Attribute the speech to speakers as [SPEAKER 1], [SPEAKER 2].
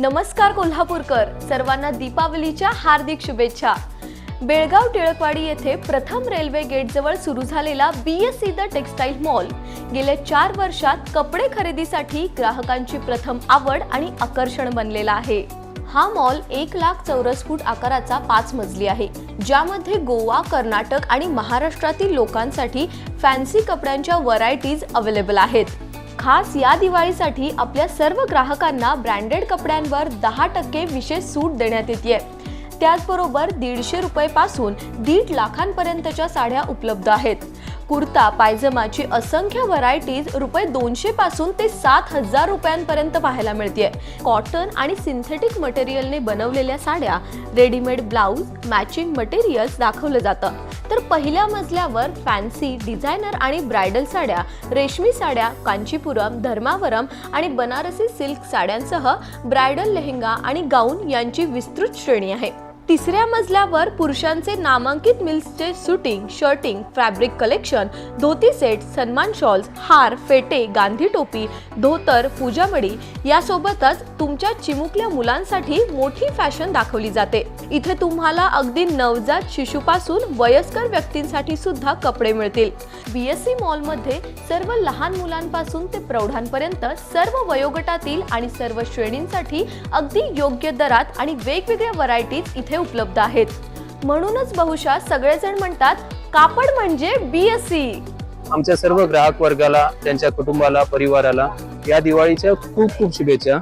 [SPEAKER 1] नमस्कार कोल्हापूरकर. सर्वांना दीपावलीच्या हार्दिक शुभेच्छा. बेळगाव टिळकवाडी येथे प्रथम रेल्वे गेटजवळ सुरू झालेला B S C the textile mall. गेल्या चार वर्षात कपडे खरेदीसाठी ग्राहकांची प्रथम आवड आणि आकर्षण बनलेला आहे. हा मॉल एक लाख चौरस फूट आकाराचा पाच मजली आहे ज्यामध्ये गोवा कर्नाटक आणि महाराष्ट्रातील लोकांसाठी फॅन्सी कपड्यांच्या व्हरायटीज अवेलेबल आहेत. खास या दिवाळीसाठी आपल्या सर्व ग्राहकांना ब्रँडेड कपड्यांवर दहा टक्के विशेष सूट देण्यात येते त्याचबरोबर दीडशे रुपयेपासून दीड लाखांपर्यंतच्या साड्या उपलब्ध आहेत. कुर्ता पायजमाची असंख्य व्हरायटीज रुपये दोनशे पासून ते सात हजार रुपयांपर्यंत पाहायला मिळते कॉटन आणि सिंथेटिक मटेरियलने बनवलेल्या साड्या रेडीमेड ब्लाऊज मॅचिंग मटेरियल्स दाखवलं जातं. तर पहिल्या मजल्यावर फॅन्सी डिझायनर आणि ब्रायडल साड्या रेशमी साड्या कांचीपुरम धर्मावरम आणि बनारसी सिल्क साड्यांसह ब्रायडल लेहंगा आणि गाऊन यांची विस्तृत श्रेणी आहे. तिसऱ्या मजल्यावर पुरुषांचे नामांकित मिल्सचे shooting shirting fabric collection dhoti set सन्मान शॉल्स हार फेटे गांधी टोपी धोतर पूजामडी यासोबतच तुमच्या चिमुकल्या मुलांसाठी मोठी फॅशन दाखवली जाते. इथे तुम्हाला अगदी नवजात शिशूपासून वयस्कर व्यक्तींसाठी सुद्धा कपडे मिळतील. बीएससी मॉलमध्ये सर्व लहान मुलांपासून ते प्रौढांपर्यंत सर्व वयोगटातील आणि सर्व श्रेणींसाठी अगदी योग्य दरात आणि वेगवेगळ्या व्हरायटीज इथे उपलब्ध आहेत. म्हणूनच बहुशा सगळेजण म्हणतात कापड म्हणजे बीएससी
[SPEAKER 2] आमच्या सर्व ग्राहक वर्गाला त्यांच्या कुटुंबाला परिवाराला या दिवाळीच्या खूप खूप शुभेच्छा.